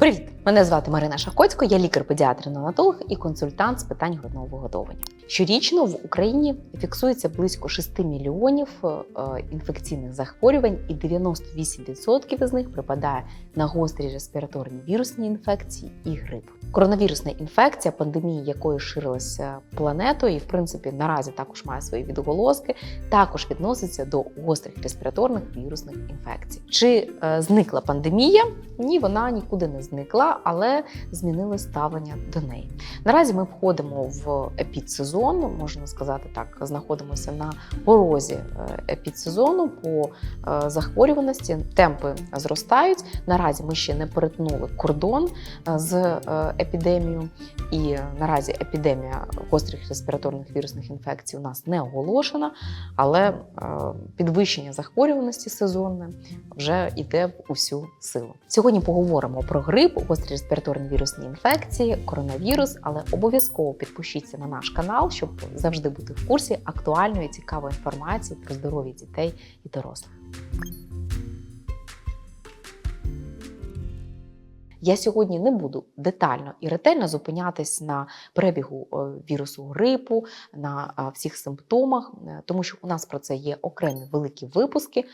Привіт! Мене звати Марина Шахоцько, я лікар-педіатр-неонатолог і консультант з питань грудного вигодовування. Щорічно в Україні фіксується близько 6 мільйонів е, інфекційних захворювань, і 98% з них припадає на гострі респіраторні вірусні інфекції і грип. Коронавірусна інфекція, пандемія якої ширилася планетою, і в принципі наразі також має свої відголоски, також відноситься до гострих респіраторних вірусних інфекцій. Чи е, зникла пандемія? Ні, вона нікуди не зникла, але змінили ставлення до неї. Наразі ми входимо в епідсезон, можна сказати так, знаходимося на порозі е, епідсезону по е, захворюваності. Темпи зростають. Наразі ми ще не перетнули кордон е, з епідемією, і наразі епідемія гострих респіраторних вірусних інфекцій у нас не оголошена, але підвищення захворюваності сезонне вже йде в усю силу. Сьогодні поговоримо про грип, гострі респіраторні вірусні інфекції, коронавірус, але обов'язково підпишіться на наш канал, щоб завжди бути в курсі актуальної цікавої інформації про здоров'я дітей і дорослих. Я сьогодні не буду детально і ретельно зупинятись на перебігу е, вірусу грипу, на е, всіх симптомах, е, тому що у нас про це є окремі великі випуски,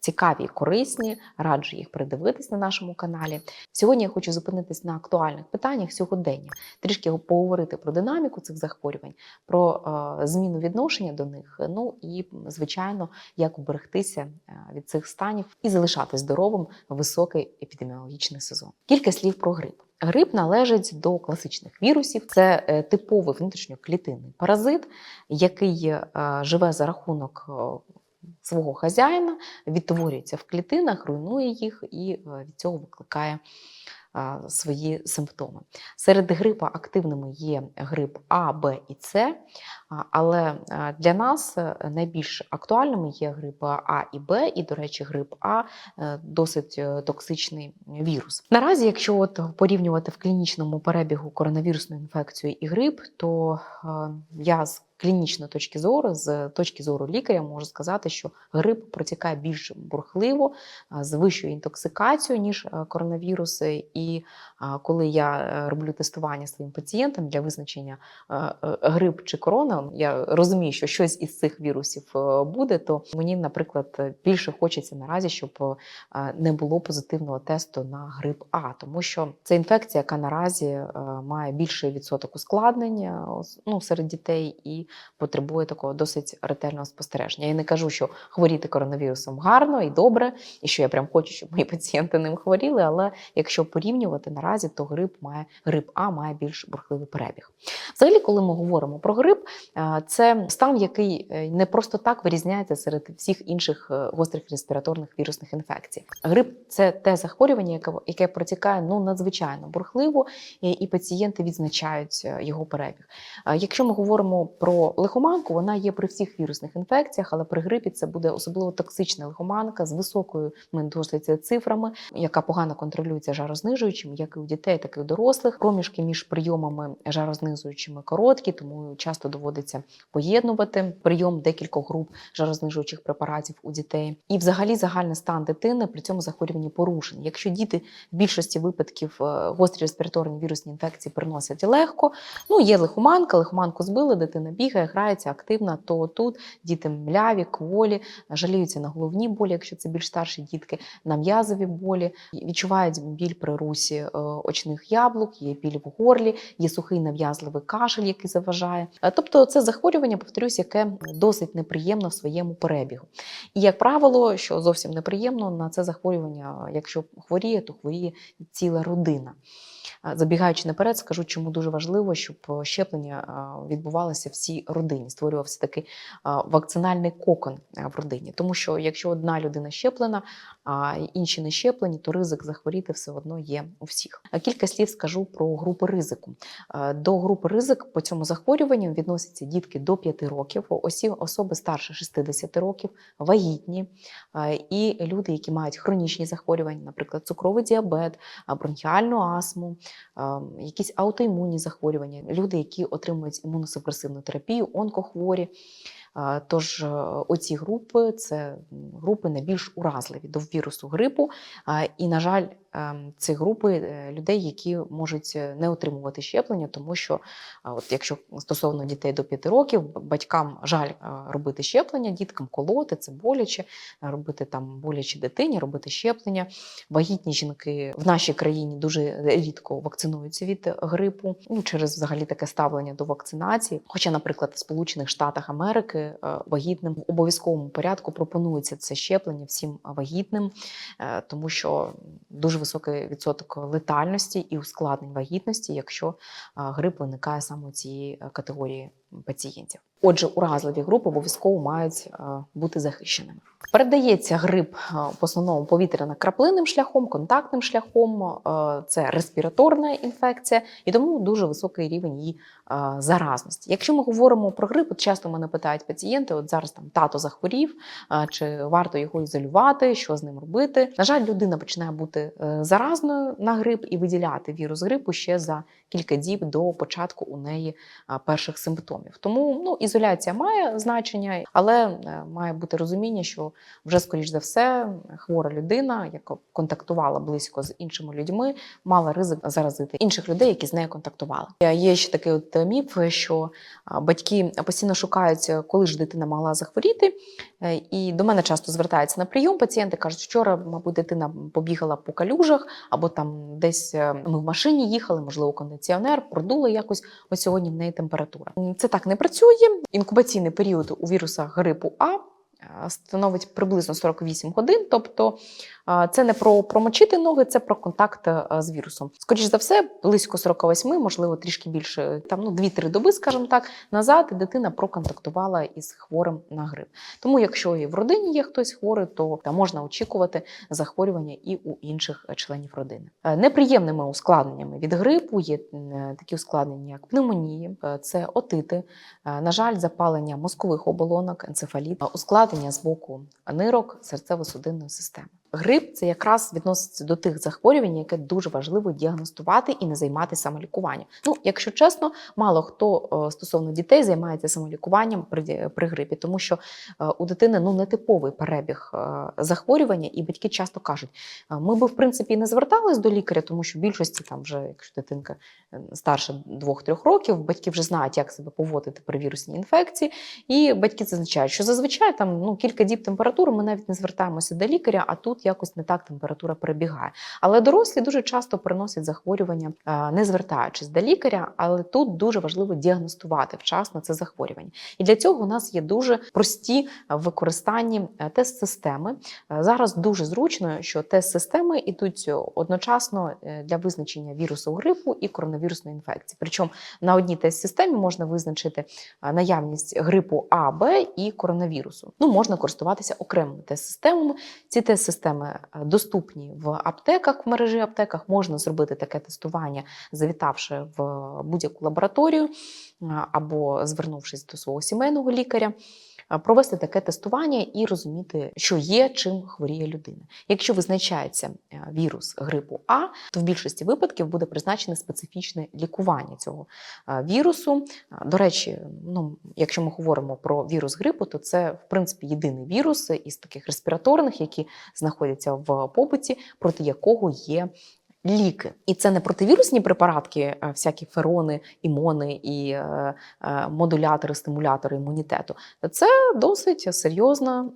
цікаві і корисні. Раджу їх передивитись на нашому каналі. Сьогодні я хочу зупинитись на актуальних питаннях сьогодення, трішки поговорити про динаміку цих захворювань, про е, зміну відношення до них. Ну і звичайно, як уберегтися е, від цих станів і залишати здоровим високий епідеміологічний сезон. Кілька слів про грип. Грип належить до класичних вірусів. Це е, типовий внутрішньоклітинний паразит, який е, живе за рахунок е, свого хазяїна, відтворюється в клітинах, руйнує їх і е, від цього викликає свої симптоми. Серед грипа активними є грип А, Б і С, але е, для нас е, найбільш актуальними є грип А і Б, і, до речі, грип А досить токсичний вірус. Наразі, якщо от порівнювати в клінічному перебігу коронавірусну інфекцію і грип, то я з клінічної точки зору, з точки зору лікаря, можу сказати, що грип протікає більш бурхливо, з вищою інтоксикацією, ніж е, коронавіруси. І коли я е, роблю тестування своїм пацієнтам для визначення е, грип чи корона, я розумію, що щось із цих вірусів буде, то мені, наприклад, більше хочеться наразі, щоб не було позитивного тесту на грип А, тому що це інфекція, яка наразі має більший відсоток ускладнень ну, серед дітей і потребує такого досить ретельного спостереження. Я не кажу, що хворіти коронавірусом гарно і добре, і що я прям хочу, щоб мої пацієнти ним хворіли. Але якщо порівнювати наразі, то грип має грип А має більш бурхливий перебіг. Взагалі, коли ми говоримо про грип, е, це стан, який е, не просто так вирізняється серед всіх інших е, гострих респіраторних вірусних інфекцій. Грип це те захворювання, яке, яке протікає ну надзвичайно бурхливо, і, пацієнти відзначають його перебіг. Якщо ми говоримо про лихоманку, вона є при всіх вірусних інфекціях, але при грипі це буде особливо токсична лихоманка з високою досить цифрами, яка погано контролюється жарознижуючим, як і у дітей, так і у дорослих. Проміжки між прийомами жарознижуючими короткі, тому часто доводиться поєднувати прийом декількох груп жарознижуючих препаратів у дітей. І взагалі загальний стан дитини при цьому захворюванні порушений. Якщо діти в більшості випадків е, гострі респіраторні вірусні інфекції переносять легко, ну є лихоманка, лихоманку збили, дитина бігає, грається активно, то тут діти мляві, кволі, жаліються на головні болі, якщо це більш старші дітки, на м'язові болі, відчувають біль при русі е, очних яблук, є біль в горлі, є сухий нав'язливий кашель, який заважає. Е, Тобто це захворювання, повторюсь, яке досить неприємно в своєму перебігу. І, як правило, що зовсім неприємно, на це захворювання, якщо хворіє, то хворіє ціла родина. Забігаючи наперед, скажу, чому дуже важливо, щоб щеплення відбувалося всій родині, створювався такий вакцинальний кокон в родині. Тому що якщо одна людина щеплена, інші не щеплені, то ризик захворіти все одно є у всіх. Кілька слів скажу про групи ризику. Е, До групи ризик по цьому захворюванню відносяться дітки до 5 років, особи старше 60 років, вагітні е, і люди, які мають хронічні захворювання, наприклад, цукровий діабет, бронхіальну астму, якісь аутоімунні захворювання, люди, які отримують імуносупресивну терапію, онкохворі. Тож е, оці групи це групи найбільш уразливі до вірусу грипу. І, на жаль, це групи е, людей, які можуть е, не отримувати щеплення, тому що от якщо стосовно дітей до 5 років, батькам жаль е, робити щеплення, діткам колоти, це боляче, робити там боляче дитині, робити щеплення. Вагітні жінки в нашій країні дуже рідко вакцинуються від грипу ну, через взагалі таке ставлення до вакцинації. Хоча, наприклад, в Сполучених Штатах Америки вагітним в обов'язковому порядку пропонується це щеплення всім вагітним, тому що дуже високий відсоток летальності і ускладнень вагітності, якщо грип виникає саме у цієї е, категорії пацієнтів. Отже, уразливі групи обов'язково мають е, бути захищеними. Передається грип е, в основному повітряно-краплинним шляхом, контактним шляхом, е, це респіраторна інфекція, і тому дуже високий рівень її заразності. Якщо ми говоримо про грип, от часто мене питають пацієнти: от зараз там тато захворів, чи варто його ізолювати, що з ним робити. На жаль, людина починає бути заразною на грип і виділяти вірус грипу ще за кілька діб до початку у неї перших симптомів. Тому ну, ізоляція має значення, але е, має бути розуміння, що вже скоріш за все хвора людина, яка контактувала близько з іншими людьми, мала ризик заразити інших людей, які з нею контактували. Е, Є ще такий от міф, що батьки постійно шукають, е, коли ж дитина могла захворіти. Е, І до мене часто звертаються на прийом. Пацієнти кажуть, вчора, мабуть, дитина побігала по калюжах, або там десь е, ми в машині їхали, можливо, кондиціонер, продуло якось. Ось сьогодні в неї температура. М, Це так не працює. Інкубаційний період у віруса грипу А е, становить приблизно 48 годин. Тобто це не про промочити ноги, це про контакт е, з вірусом. Скоріше за все, близько 48, можливо, трішки більше, там ну 2-3 доби, скажімо так, назад дитина проконтактувала із хворим на грип. Тому, якщо і в родині є хтось хворий, то та можна очікувати захворювання і у інших членів родини. Е, Неприємними ускладненнями від грипу є е, такі ускладнення, як пневмонії, це отити, на жаль, запалення мозкових оболонок, енцефаліт, ускладнення з боку нирок, серцево-судинної системи. Грип це якраз відноситься до тих захворювань, яке дуже важливо діагностувати і не займатися самолікуванням. Ну, якщо чесно, мало хто е, стосовно дітей займається самолікуванням при, при грипі, тому що е, у дитини ну нетиповий перебіг е, захворювання, і батьки часто кажуть: «Е, ми би в принципі не звертались до лікаря, тому що в більшості там вже, якщо дитинка старше 2-3 років, батьки вже знають, як себе поводити при вірусній інфекції. І батьки зазначають, що зазвичай там ну кілька діб температури, ми навіть не звертаємося до лікаря, а тут якось не так температура перебігає. Але дорослі дуже часто приносять захворювання, е, не звертаючись до лікаря, але тут дуже важливо діагностувати вчасно це захворювання. І для цього у нас є дуже прості в використанні е, тест-системи. Е, Зараз дуже зручно, що тест-системи йдуть одночасно е, для визначення вірусу грипу і коронавірусної інфекції. Причому на одній тест-системі можна визначити е, наявність грипу А, Б і коронавірусу. Ну, можна користуватися окремими тест-системами. Ці тест-системи е, доступні в аптеках, в мережі аптеках. Можна зробити таке тестування, завітавши в будь-яку лабораторію або звернувшись до свого сімейного лікаря. Е, Провести таке тестування і розуміти, що є, чим хворіє людина. Якщо визначається е, вірус грипу А, то в більшості випадків буде призначене специфічне лікування цього е, вірусу. До речі, ну якщо ми говоримо про вірус грипу, то це в принципі єдиний вірус із таких респіраторних, які знаходяться в побуті, проти якого є. Ліки, і це не противірусні препаратки, е, всякі ферони, імони і е, е, модулятори, стимулятори імунітету. Це досить серйозна,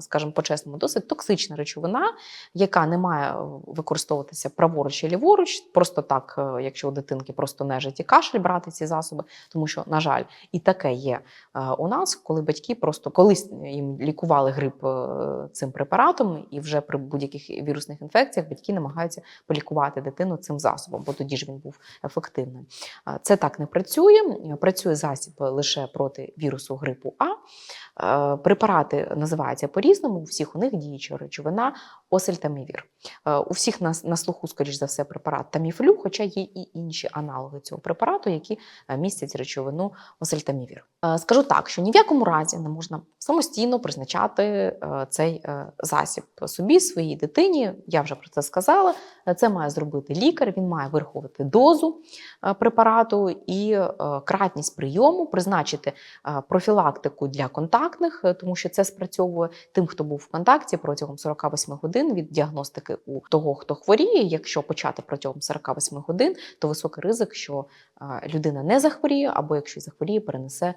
скажімо по-чесному, досить токсична речовина, яка не має використовуватися праворуч чи ліворуч, просто так, якщо у дитинки просто нежить і кашель брати ці засоби, тому що, на жаль, і таке є у нас, коли батьки просто колись їм лікували грип цим препаратом, і вже при будь-яких вірусних інфекціях батьки намагаються полікувати дитину цим засобом, бо тоді ж він був ефективним. Це так не працює. Працює засіб лише проти вірусу грипу А. Е, Препарати називаються по-різному. У всіх у них діюча речовина осельтамівір. Е, У всіх на, на слуху, скоріш за все, препарат таміфлю, хоча є і інші аналоги цього препарату, які е, містять речовину осельтамівір. Скажу так, що ні в якому разі не можна самостійно призначати цей засіб собі, своїй дитині. Я вже про це сказала. Це має зробити лікар. Він має вирахувати дозу препарату і кратність прийому, призначити профілактику для контакту контактних, е, тому що це спрацьовує тим, хто був в контакті протягом 48 годин від діагностики у того, хто хворіє. Якщо почати протягом 48 годин, то високий ризик, що е, людина не захворіє, або якщо захворіє, перенесе е,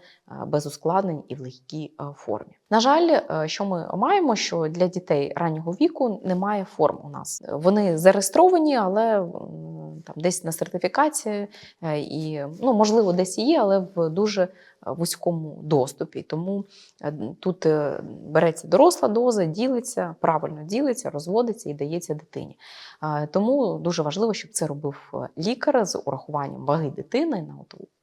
без ускладнень і в легкій формі. На жаль, що ми маємо, що для дітей раннього віку немає форм у нас. Вони зареєстровані, але там десь на сертифікації е, і ну можливо десь є, але в дуже е, вузькому доступі. Тому е, тут береться доросла доза, ділиться, правильно ділиться, розводиться і дається дитині. Тому дуже важливо, щоб це робив лікар з урахуванням ваги дитини.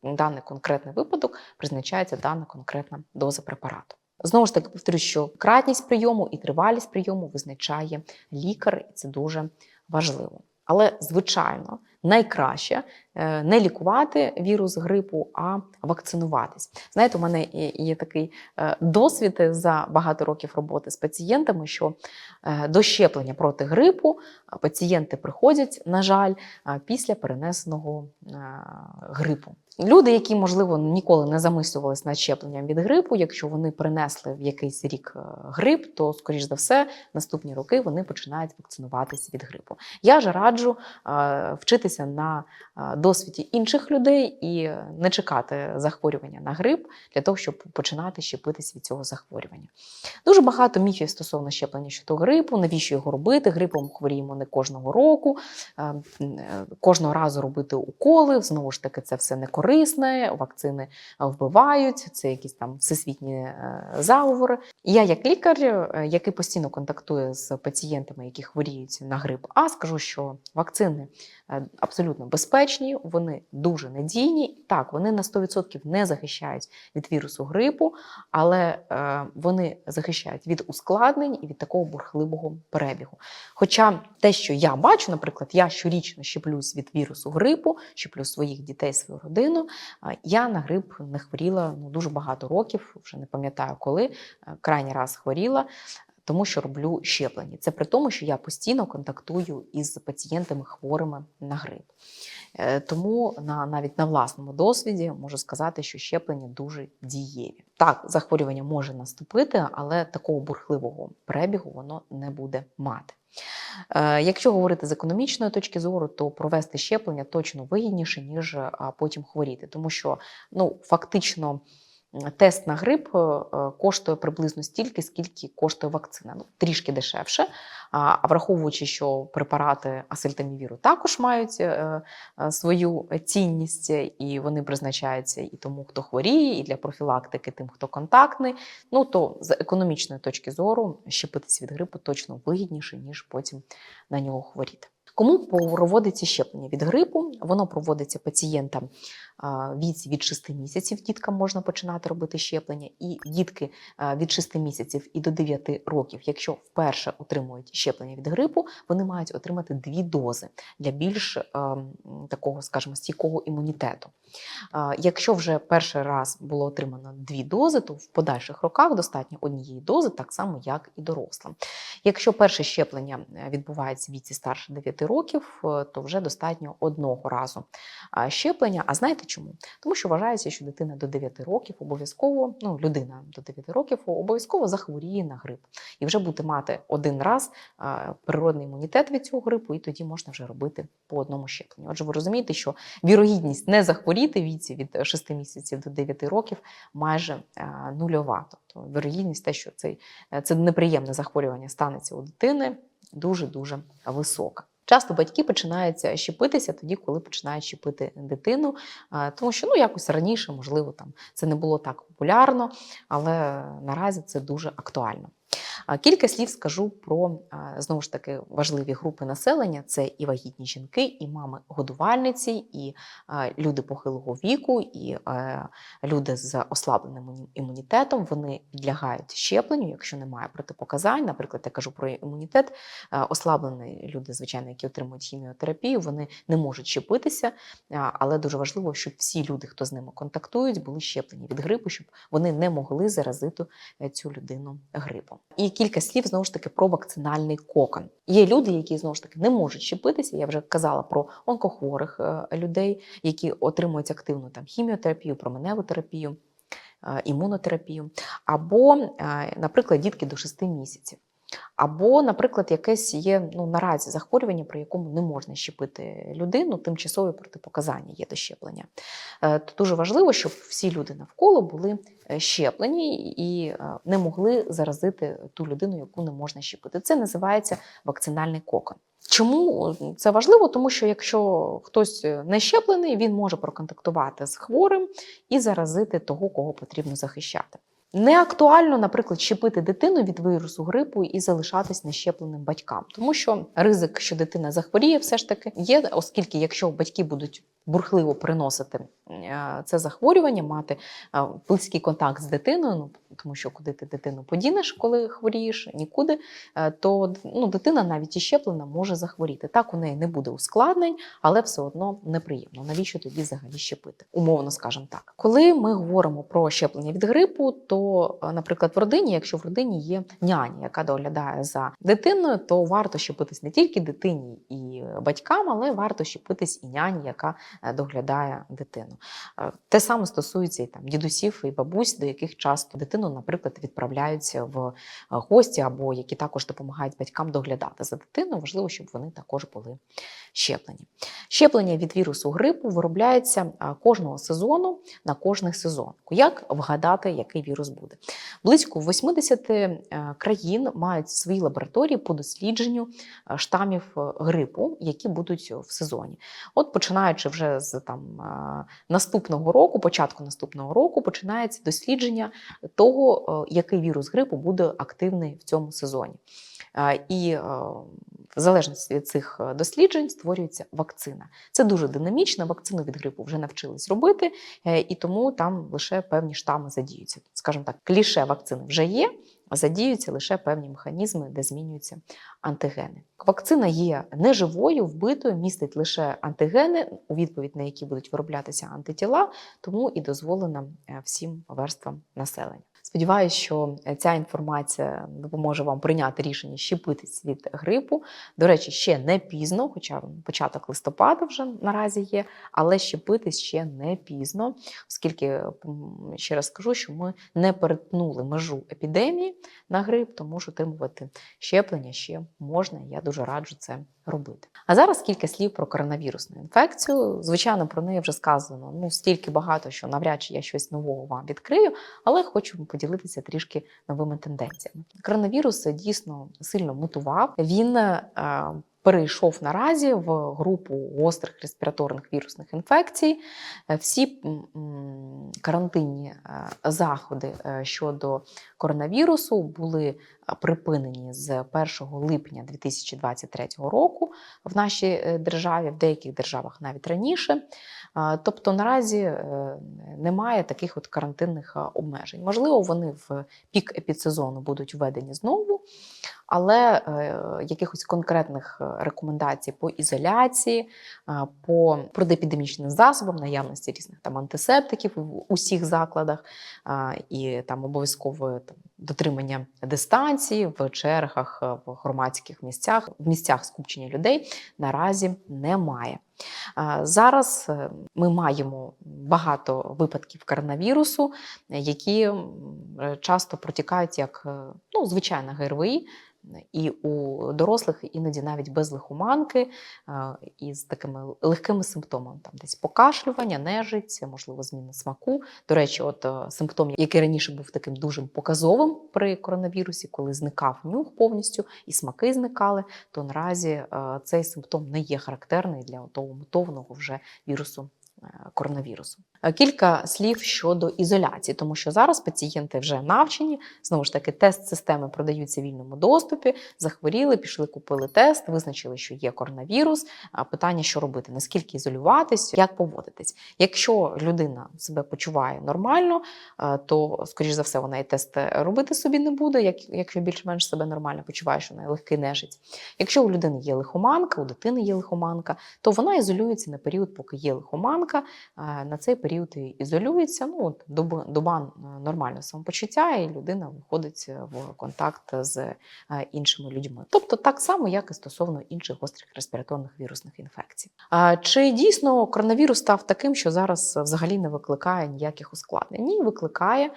На даний конкретний випадок призначається дана конкретна доза препарату. Знову ж таки, повторюю, що кратність прийому і тривалість прийому визначає лікар, і це дуже важливо. Але, звичайно, найкраще не лікувати вірус грипу, а вакцинуватись. Знаєте, у мене є- такий е, досвід за багато років роботи з пацієнтами, що е, до щеплення проти грипу е, пацієнти приходять, на жаль, е, після перенесеного е, грипу. Люди, які, можливо, ніколи не замислювалися над щепленням від грипу, якщо вони принесли в якийсь рік е, грип, то, скоріш за все, наступні роки вони починають вакцинуватися від грипу. Я ж раджу е, вчитися на е, досвіді інших людей і не чекати захворювання на грип для того, щоб починати щепитись від цього захворювання. Дуже багато міфів стосовно щеплення щодо грипу, навіщо його робити? Грипом хворіємо не кожного року, е, е, кожного разу робити уколи. Знову ж таки, це все не корисне, вакцини вбивають, це якісь там всесвітні е, заговори. Я, як лікар, який постійно контактує з пацієнтами, які хворіють на грип, а скажу, що вакцини абсолютно безпечні, вони дуже надійні. Так, вони на 100% не захищають від вірусу грипу, але е, вони захищають від ускладнень і від такого бурхливого перебігу. Хоча те, що я бачу, наприклад, я щорічно щеплюсь від вірусу грипу, щеплю своїх дітей, свою родину. а Я на грип не хворіла ну, дуже багато років, вже не пам'ятаю коли. е, Крайній раз хворіла. Тому що роблю щеплення. Це при тому, що я постійно контактую із пацієнтами хворими на грип. Е, Тому на навіть на власному досвіді можу сказати, що щеплення дуже дієві. Так, захворювання може наступити, але такого бурхливого перебігу воно не буде мати. Е, Якщо говорити з економічної точки зору, то провести щеплення точно вигідніше, ніж потім хворіти, тому що ну фактично. Тест на грип е, е, коштує приблизно стільки, скільки коштує вакцина. Ну, трішки дешевше. А враховуючи, що препарати асельтамівіру також мають е, свою цінність, і вони призначаються і тому, хто хворіє, і для профілактики тим, хто контактний. Ну то з економічної точки зору щепитись від грипу точно вигідніше, ніж потім на нього хворіти. Кому проводиться щеплення від грипу? Воно проводиться пацієнтам віці від 6 місяців. Діткам можна починати робити щеплення, і дітки від 6 місяців і до 9 років, якщо вперше отримують щеплення від грипу, вони мають отримати дві дози для більш такого, скажімо, стійкого імунітету. Якщо вже перший раз було отримано дві дози, то в подальших роках достатньо однієї дози, так само як і дорослим. Якщо перше щеплення е, відбувається в віці старше 9 років, е, то вже достатньо одного разу щеплення. А знаєте чому? Тому що вважається, що дитина до 9 років обов'язково, ну людина до 9 років обов'язково захворіє на грип і вже буде мати один раз природний імунітет від цього грипу, і тоді можна вже робити по одному щепленню. Отже, ви розумієте, що вірогідність не захворіти віці від 6 місяців до 9 років майже нульова. Тобто вірогідність те, що цей Е, це неприємне захворювання станеться у дитини, дуже-дуже висока. Часто батьки починають щепитися тоді, коли починають щепити дитину, тому що ну якось раніше, можливо, там це не було так популярно, але наразі це дуже актуально. Кілька слів скажу про знову ж таки важливі групи населення: це і вагітні жінки, і мами-годувальниці, і люди похилого віку, і люди з ослабленим імунітетом. Вони підлягають щепленню, якщо немає протипоказань. Наприклад, я кажу про імунітет. Ослаблені люди, звичайно, які отримують хіміотерапію, вони не можуть щепитися, але дуже важливо, щоб всі люди, хто з ними контактують, були щеплені від грипу, щоб вони не могли заразити е, цю людину грипом. І кілька слів знову ж таки про вакцинальний кокон. Є люди, які знову ж таки не можуть щепитися. Я вже казала про онкохворих е, людей, які отримують активну там хіміотерапію, променеву терапію. е, імунотерапію, або, е, наприклад, дітки до 6 місяців. Або, наприклад, якесь є ну, наразі захворювання, при якому не можна щепити людину, тимчасові протипоказання є до щеплення. Е, То дуже важливо, щоб всі люди навколо були е, щеплені і е, не могли заразити ту людину, яку не можна щепити. Це називається вакцинальний кокон. Чому це важливо? Тому що якщо хтось не щеплений, він може проконтактувати з хворим і заразити того, кого потрібно захищати. Не актуально, наприклад, щепити дитину від вірусу грипу і залишатись нещепленим батькам, тому що ризик, що дитина захворіє, все ж таки є, оскільки якщо батьки будуть бурхливо приносити е, це захворювання, мати е, близький контакт з дитиною, ну тому що куди ти дитину подінеш, коли хворієш, нікуди, е, то ну, дитина навіть і щеплена може захворіти. Так у неї не буде ускладнень, але все одно неприємно. Навіщо тоді взагалі щепити? Умовно скажемо так. Коли ми говоримо про щеплення від грипу, то, наприклад, в родині, якщо в родині є няня, яка доглядає за дитиною, то варто щепитись не тільки дитині і батькам, але варто щепитись і няні, яка доглядає дитину. Е, Те саме стосується і там дідусів і бабусь, до яких часто дитину, наприклад, відправляються в е, гості, або які також допомагають батькам доглядати за дитиною. Важливо, щоб вони також були щеплені. Щеплення від вірусу грипу виробляється кожного сезону на кожний сезон. Як вгадати, який вірус буде? Близько 80 е, країн мають свої лабораторії по дослідженню е, штамів е, грипу, які будуть в сезоні. От починаючи вже з там е, наступного року, початку наступного року, починається дослідження того, е, який вірус грипу буде активний в цьому сезоні. І е, в залежності від цих е, досліджень створюється вакцина. Це дуже динамічно. Вакцину від грипу вже навчились робити, е, і тому там лише певні штами задіються. Скажімо так, кліше вакцини вже є, задіються лише певні механізми, де змінюються антигени. Вакцина є неживою, вбитою, містить лише антигени, у відповідь на які будуть вироблятися антитіла, тому і дозволена всім верствам населення. Сподіваюся, що е, ця інформація допоможе вам прийняти рішення щепитись від грипу. До речі, ще не пізно, хоча початок листопада вже наразі є, але щепитись ще не пізно, оскільки ще раз скажу, що ми не перетнули межу епідемії на грип, тому ж отримувати щеплення ще можна. Я дуже раджу це робити. А зараз кілька слів про коронавірусну інфекцію. Звичайно, про неї вже сказано ну стільки багато, що навряд чи я щось нового вам відкрию, але хочу поділитися трішки новими тенденціями. Коронавірус дійсно сильно мутував. Він е, перейшов наразі в групу гострих респіраторних вірусних інфекцій. Е, Всі карантинні е, заходи е, щодо коронавірусу були припинені з 1 липня 2023 року в нашій державі, в деяких державах навіть раніше. Тобто наразі немає таких от карантинних обмежень. Можливо, вони в пік епідсезону будуть введені знову, але е, якихось конкретних е, рекомендацій по ізоляції, по протиепідемічним засобам, наявності різних там антисептиків в усіх закладах і там обов'язково там дотримання дистанції в чергах, е, в громадських місцях, в місцях скупчення людей наразі немає. Зараз е, ми маємо багато випадків коронавірусу, е, які е, часто протікають як е, ну, звичайна ГРВІ, і у дорослих іноді навіть без лихоманки, е, і з такими легкими симптомами, там десь покашлювання, нежить, можливо, зміна смаку. До речі, от е, симптом, який раніше був таким дуже показовим при коронавірусі, коли зникав нюх повністю і смаки зникали, то наразі е, цей симптом не є характерний для того мутованого вже вірусу. е, Коронавірусу кілька слів щодо ізоляції, тому що зараз пацієнти вже навчені. Знову ж таки, тест-системи продаються в вільному доступі. Захворіли, пішли, купили тест, визначили, що є коронавірус. А питання, що робити, наскільки ізолюватись, як поводитись. Якщо людина себе почуває нормально, е, то скоріш за все вона і тест робити собі не буде, як- якщо більш-менш себе нормально почуває, що вона легкий нежить. Якщо у людини є лихоманка, у дитини є лихоманка, то вона ізолюється на період, поки є лихоманка. Е, На цей період ізолюється. Ну, от доба, доба е, нормального самопочуття, і людина виходить в контакт з е, іншими людьми. Тобто так само, як і стосовно інших гострих респіраторних вірусних інфекцій. Чи дійсно коронавірус став таким, що зараз взагалі не викликає ніяких ускладнень? Ні, викликає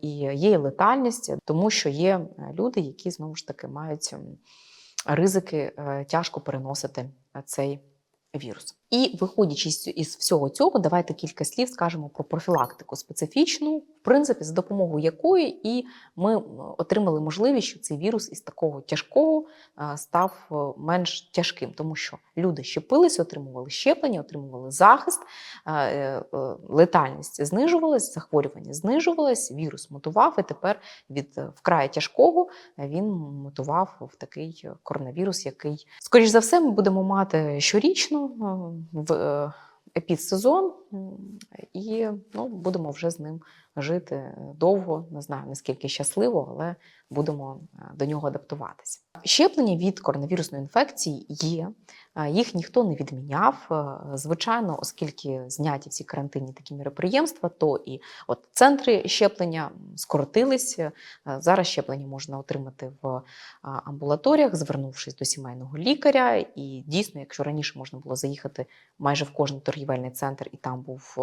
і є летальність, тому що є е, люди, які знову ж таки мають ризики е, тяжко переносити е, цей вірус. І виходячи із всього цього, давайте кілька слів скажемо про профілактику специфічну, в принципі, за допомогою якої і ми отримали можливість, що цей вірус із такого тяжкого е, став е, менш тяжким, тому що люди щепилися, отримували щеплення, отримували захист, е, летальність знижувалась, захворювання знижувалось, вірус мутував, і тепер від вкрай тяжкого він мутував в такий коронавірус, який, скоріш за все, ми будемо мати щорічно в е, епідсезон, і ну, будемо вже з ним жити довго. Не знаю наскільки щасливо, але будемо е, до нього адаптуватися. Щеплення від коронавірусної інфекції є. Е, Їх ніхто не відміняв. Е, Звичайно, оскільки зняті всі карантинні такі міроприємства, то і от центри щеплення скоротились. Е, Зараз щеплення можна отримати в амбулаторіях, звернувшись до сімейного лікаря. І дійсно, якщо раніше можна було заїхати майже в кожен торгівельний центр, і там був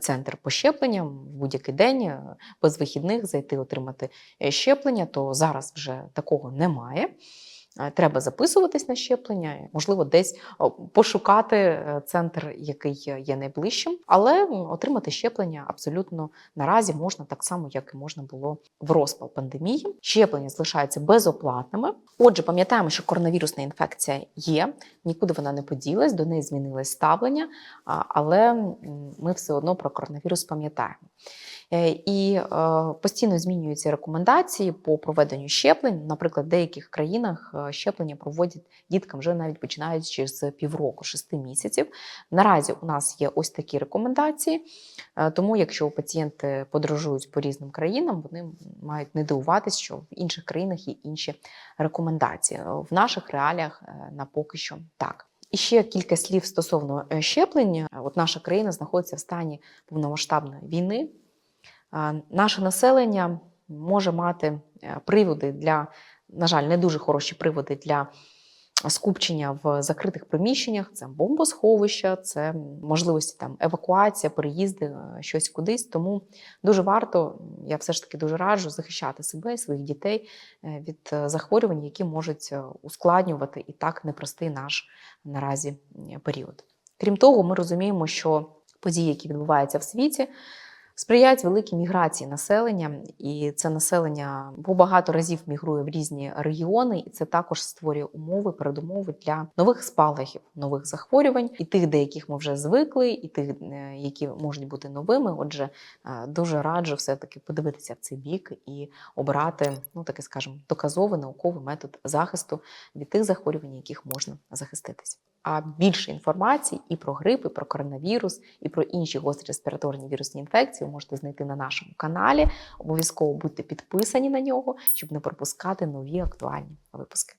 центр по щепленням в будь-який день, без вихідних зайти отримати щеплення, то зараз вже такого немає. Е, Треба записуватись на щеплення, можливо, десь пошукати е, центр, який є найближчим, але отримати щеплення абсолютно наразі можна так само, як і можна було в розпал пандемії. Щеплення залишаються безоплатними. Отже, пам'ятаємо, що коронавірусна інфекція є, нікуди вона не поділась, до неї змінилось ставлення, але ми все одно про коронавірус пам'ятаємо. Е, І е, постійно змінюються рекомендації по проведенню щеплень. Наприклад, в деяких країнах е, щеплення проводять діткам вже навіть починаючи з півроку, шести місяців. Наразі у нас є ось такі рекомендації. Тому, якщо пацієнти подорожують по різним країнам, вони мають не дивуватись, що в інших країнах є інші рекомендації. В наших реаліях на поки що так. І ще кілька слів стосовно щеплень. Е, От наша країна знаходиться в стані повномасштабної війни. Наше населення може мати е, приводи для, на жаль, не дуже хороші приводи для скупчення в закритих приміщеннях, це бомбосховища, це можливості там евакуація, переїзди, е, щось кудись. Тому дуже варто, я все ж таки дуже раджу захищати себе і своїх дітей е, від захворювань, які можуть ускладнювати і так непростий наш наразі період. Крім того, ми розуміємо, що події, які відбуваються в світі, сприяють великій міграції населення, і це населення по багато разів мігрує в різні регіони, і це також створює умови, передумови для нових спалахів, нових захворювань, і тих, до яких ми вже звикли, і тих, е, які можуть бути новими. Отже, е, дуже раджу все-таки подивитися в цей бік і обрати, ну таке скажімо, доказовий науковий метод захисту від тих захворювань, яких можна захиститися. А більше інформації і про грип, і про коронавірус, і про інші гострі респіраторні вірусні інфекції ви можете знайти на нашому каналі. Обов'язково будьте підписані на нього, щоб не пропускати нові актуальні випуски.